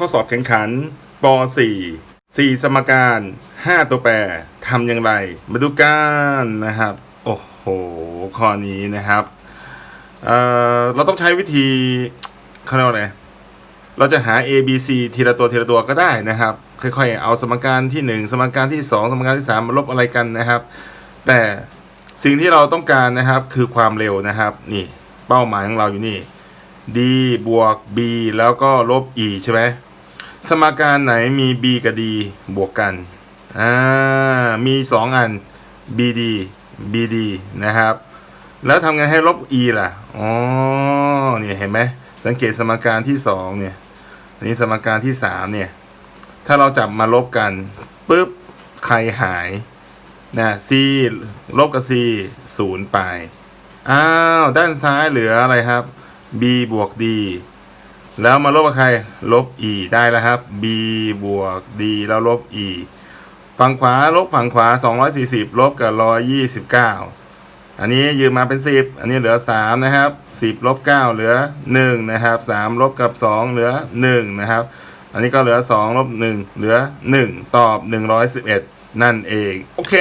ข้อสอบแข่งขันป .4 4 สมการ 5 ตัวแปรทำอย่างไร มาดูกันนะครับ โอ้โห ข้อนี้นะครับเอ่อเราต้องใช้วิธีเขาเรียกว่าไรเราจะหา A B C ทีละตัวทีละตัวก็ได้นะครับ ค่อยๆ เอาสมการที่ 1 สมการที่ 2 สมการที่ 3 มาลบอะไรกันนะครับ แต่สิ่งที่เราต้องการนะครับคือความเร็วนะครับ นี่เป้าหมายของเราอยู่นี่ d บวก b แล้วก็ลบ e ใช่ไหม สมการไหนมี b กับ d บวกกัน อ่า มี 2 อัน bd bd นะครับ แล้วทำไงให้ลบ e ล่ะ อ๋อ เนี่ยเห็นไหม สังเกตสมการที่ 2 เนี่ย อันนี้สมการที่ 3 เนี่ย ถ้าเราจับมาลบกันปุ๊บ ใครหาย นะ c ลบกับ c ศูนย์ไป อ้าว ด้านซ้ายเหลืออะไรครับ b บวก d แล้วมาลบกับใคร ลบ e ได้แล้วครับ b บวก d แล้วลบ e ฝั่งขวาลบฝั่งขวา 240 ลบกับ 129 อันนี้ยืมมาเป็น 10 อันนี้เหลือ 3 นะครับ 10 ลบ 9 เหลือ 1 นะครับ 3 ลบกับ 2 เหลือ 1 นะครับ อันนี้ก็เหลือ 2 ลบ 1 เหลือ 1 ตอบ 111 นั่นเอง โอเค